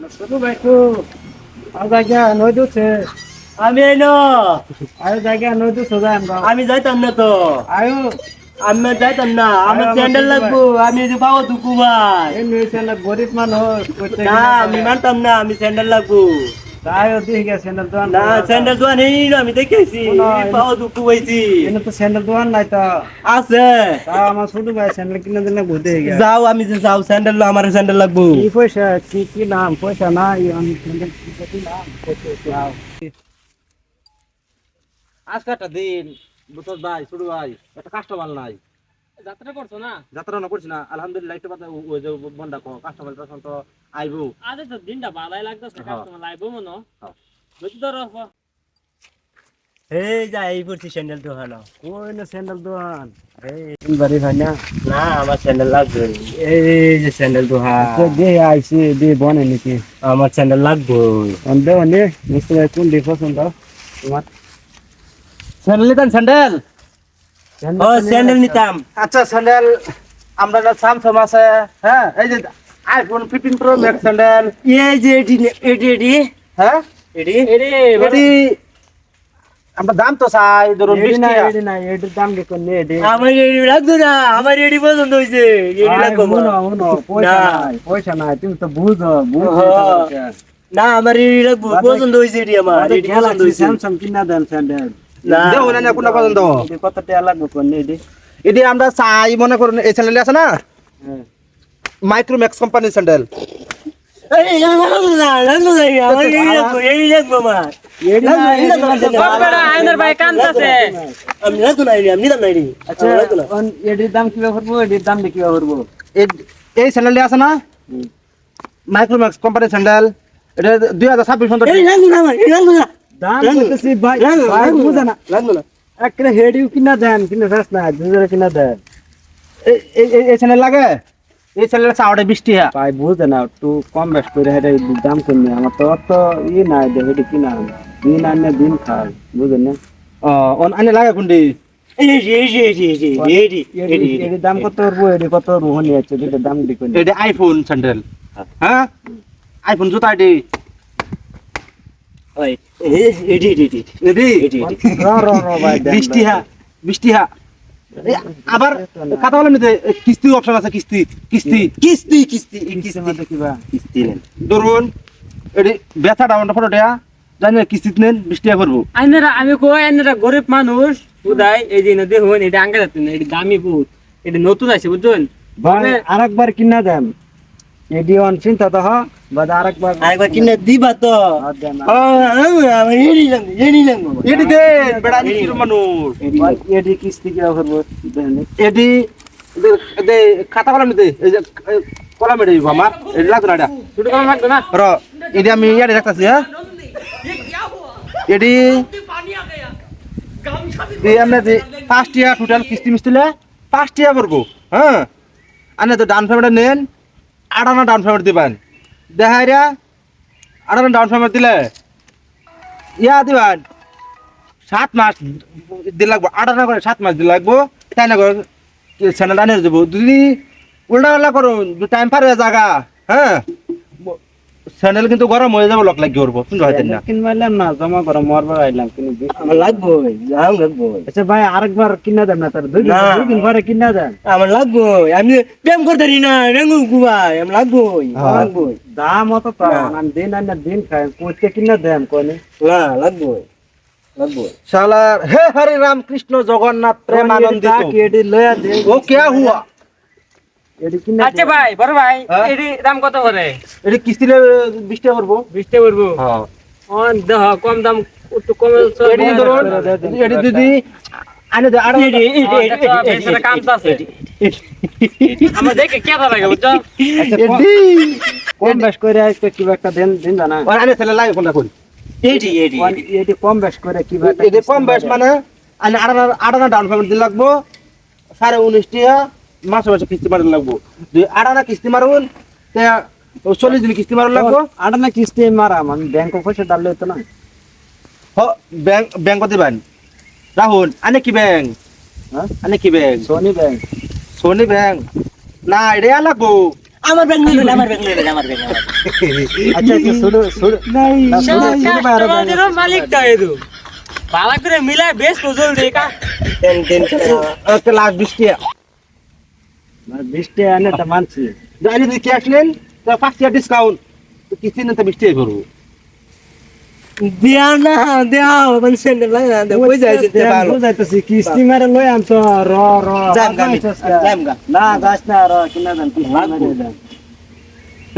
ছোট ভাইকু আর জায়গা নই দুছে আমি এনো আয়ো জায়গা নই যাই আমরা আমি যাইতাম না। তো আয়ো আমি যাইতাম না আমার স্যান্ডেল লাগবো আমি যে পাবো দুকু ভাই। এই না গরিব মানুষ না আমি মানতাম না আমি স্যান্ডেল লাগবো। আয়ো দিয়ে গেছে না দোয়ান না স্যান্ডেল দোয়া নেই আমি দেখেছি। না, পাবো দুকু এনে তো স্যান্ডেল দোয়ান নাই তো। আছে। তা আমার ছোট ভাই স্যান্ডেল কিনে দিলে ঘুরতে গেছে। যাও আমি যে যাও স্যান্ডেল আমার স্যান্ডেল লাগবো। কি পয়সা কি কি নাম? পয়সা নাই আমি স্যান্ডেল পয়সা। আজকে একটা দিন বুঝছ ভাই ছোট ভাই একটা কাস্টমার নাই। যাত্রা করছ না? যাত্রা না করছি না আলহামদুলিল্লাহ একটু ওই যে বন্ধা কো কাস্টমার তখন তো আইবো। আজ তো দিনটা ভালোই লাগতেছে হ্যাঁ। কাস্টমার মনে হ্যাঁ। বুঝতে ধরো এই যা এই করছি স্যান্ডেল তো হলো না স্যান্ডেল দোয়ান এই বাড়ি ভাই না। না আমার স্যান্ডেল লাগবে। এই যে স্যান্ডেল তো তো দে আইছি দে বনে নাকি। আমার স্যান্ডেল লাগবে। অন্ধে অন্ধে মিস্টার কোন পছন্দ। তোমার। স্যান্ডেল নিতেন স্যান্ডেল ও স্যান্ডেল নিতাম। আচ্ছা স্যান্ডেল আমরা একটা স্যামসাং আছে হ্যাঁ? এই যে iPhone fifteen pro max sandal এই যে এটি নে- এটি এটি। হ্যাঁ? এটি। এটি আমরা দাম তো চাই ধরুন বিশ এডি না টাকা। এডি না এডির দাম কি কোন এডি আমার এটি লাগতো না আমার এটি পছন্দ হয়েছে। এটি লাগবে শুনো পয়সা নাই পয়সা নাই তুমি তো বুঝো বুঝো হ্যাঁ। না আমার এটি লাগবে পছন্দ হয়েছে এটি আমার এটি পছন্দ হয়েছে। স্যামসাং কিনা দেন স্যান্ডেল না না কোনটা পছন্দ কত টাকা লাগবে কোন এডি এটি আমরা চাই মনে করুন এই স্যান্ডেল আছে না হ্যাঁ মাইক্রোম্যাক্স কোম্পানির স্যান্ডেল এটি, এটি এটি এটি এটি আচ্ছা এই স্যান্ডেলটি আছে না মাইক্রোম্যাক্স কোম্পানির স্যান্ডেল এটা দুই হাজার ছাব্বিশ এটি দাম। করতেছি ভাই ভাই লাগবে না, না। না একটা হেডিও কিনা দেন কিনা শেষ না দুজনে কিনা দেন। এই- এই এই- এই লাগে? এই স্যান্ডেল চাওয়াটা বিশ টাকা ভাই বুঝে না একটু কম বেশ করে হেডে দাম কমে। আমার তো অত ই নাই দে হেডে কিনা দিন আনে দিন খাই বুঝেন না? ও অন আনে লাগে এডি দাম কত এডি কত রোহনি আছে দাম এটা আইফোন স্যান্ডেল হ্যাঁ? আইফোন জুতা এটি র র র ভাই টাকা বিশ আবার কথা বলেন কিস্তি অপশন আছে কিস্তি কিস্তি কিস্তি কিস্তি এই কিস্তি কিস্তি। মধ্যে কিবা কিস্তি নেন। ধরুন ব্যথা ডাউন ফটো টাকা জানি না কিস্তি নেন বিশ টাকা করব। আইনারা আমি কই আইনারা গরিব মানুষ বুঝাই এই যে নদী হন এটা আঙ্কা যাচ্ছে না এটা দামি বহুত এটা নতুন আছে বুঝছেন? আরেকবার কিনা দেন। এডি অন চিন্তা তো হ বাদ আরেকবার। আরেকবার কিনে দিবা তো। ও এডি এডি দে বেড়া মানুষ। এডি কিস্তি করব দেন দে খাতা কলম নিতে এই যে এই কলম এটি আমার এটি লাগতো না এটা। ছোট কম লাগবে না? র এটি আমি ইয়ারে রাখতেছি হ্যাঁ? এটি এই আমরা যে পাঁচ টোটাল কিস্তি মিস্তিলে পাঁচ টিয়া করব হ্যাঁ? আনে তো ডাউন পেমেন্ট নেন আটানা ডাউন পেমেন্ট দিবেন। দেখাইরা আটানা ডাউন পেমেন্ট দিলে, ইয়া দিবেন, সাত মাস দিন লাগবো আটানা করে সাত মাস দিন লাগবো, তাই না করে সেনা আনিয়ে দেবো যদি উল্টা পাল্টা করুন টাইম পার জায়গা হ্যাঁ? স্যান্ডেল কিন্তু গরম হয়ে যাব লক লাগিয়ে করব শুনতে হয় না। কিনবাইলাম না জমা করো মরবার আইলাম কিনে দিই আমার লাগবে যাও লাগবে। আচ্ছা ভাই আরেকবার কিনা দেন না তার দুই দিন না। দুই দিন পরে কিনা দেন। আমার লাগবে আমি প্রেম করতে পারি না রেঙ্গু কুবাই আমার লাগবে। লাগবে দাম অত তো আমি দিন আনে দিন খাই কইতে কিনা দেন কোনে। না লাগবে লাগবে। শালার হে হরে রাম কৃষ্ণ জগন্নাথ প্রেমানন্দিত কি লয়া দে। ও কে হুয়া? আচ্ছা ভাই বড় ভাই হ্যাঁ? এটি দাম কত করে এটি কিস্তিলে বিশটা করব বিশটা করব হ্যাঁ অন দেহ কম দাম একটু কমে এটি যদি আনে দে আড়া এডি এডি এডি বেচারা কামটা আছে আমার দেখে কে লাগে বুঝছ আচ্ছা কম- বেশ করে আজকে কিবা একটা দেন দিন জানা আর আনে ছেলে লাগে কোনটা কোন এডি এডি এডি কম বেশ করে কিবা এটি কম বয়স মানে আনে আড়ানা আড়ানা ডাউন পেমেন্ট দিন লাগবো সাড়ে উনিশ টিয়া মাসে মাসে কিস্তি মারুন লাগবো। যদি আড়ানা কিস্তি মারুন তে চল্লিশ দিন কিস্তি মারুন লাগবো। আটা না কিস্তি মারাম আমি ব্যাংক পয়সা ডাললে হতো না। হ ব্যাংক ব্যাংক দিবেন? রাহুল আনে কি ব্যাংক হ্যাঁ? আনে কি bank Sony bank Sony bank না এটা লাগবো। আমার ব্যাগ নিলেন আমার ব্যাগ নিলেন আমার ব্যাগ আচ্ছা আচ্ছা শুরু শুরু না, শুরু শুরু বাইরে বাইরে। কাস্টমারের মালিকটা এদু ভালো করে মিলাই বেশ নজর দে কা দেন দেন ওকে লাস্ট বৃষ্টি। না, বৃষ্টি আনে তো মানছি। জানি যদি ক্যাশ নেন তো ফার্স্ট ইয়ার ডিসকাউন্ট তো কিস্তি নেন তো বৃষ্টি করব। দিয়া না দেও মানে সেন্টার লাগে না দেও কই যাইছে তে ভালো বুঝাইতেছি কিস্তি মারে লই র র আমি, গা। না যাস না র কিনা দেন কিস্তি মারে দেন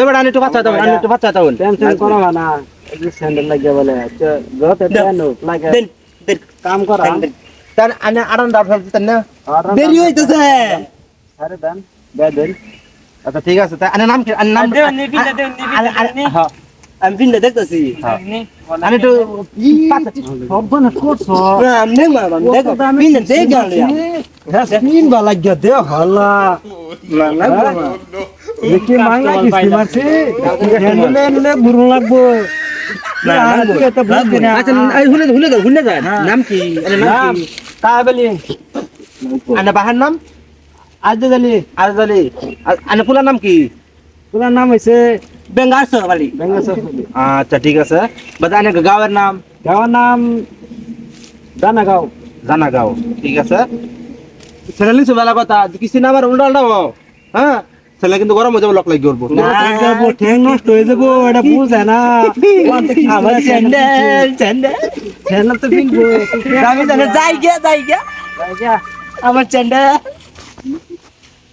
এবার আনি একটু বাচ্চা দাও আনি একটু বাচ্চা দাও। টেনশন করো না এই যে লাগে বলে আচ্ছা দেন লাগে দেন দেন। কাম করা। তার আনি আড়ান ডাব ফেলতেন না দেরি হইতেছে। আরে দেন দে দেন আচ্ছা ঠিক আছে তা আনি নাম কি? আনি নাম দেও নিবি না নিবি আনি- না। আনি- হ্যাঁ। আমি পিনটা দেখতেছি। আনি একটু পাতা সব না করছ আমনে মামা দেখো। পিনটা দেখ গেল তিন বা লাগিয়া দে হলা। দেখি লাগবো। না, আর লাগবো, তুই তো না। আচ্ছা এই হুনে হুনে যান হুনে যান হ্যাঁ। নাম কি? নাম কি? তা বাহার নাম? আজ জালি আরজালি আনি ফুলার নাম কি? তোমার নাম হইছে বেঙ্গার সরবালি বেঙ্গেশ্বর আচ্ছা ঠিক আছে। বাদা আনি গাঁয়ের নাম? গাঁওয়ার নাম দানাগাঁও। জানা গাঁও ঠিক আছে। ছেলে লিখছো বেলা কথা কিস্তি না আমার উল্টা উল্টা হ্যাঁ? ছেলে কিন্তু গরম হয়ে যাবে লক লাগি যাব ঠ্যাং নষ্ট হয়ে যাব এটা বুঝে না। আমার স্যান্ডেল স্যান্ডেল স্যান্ডেল তো কিনবো আমি জানে যাই গিয়া যাই গিয়া আমার স্যান্ডেল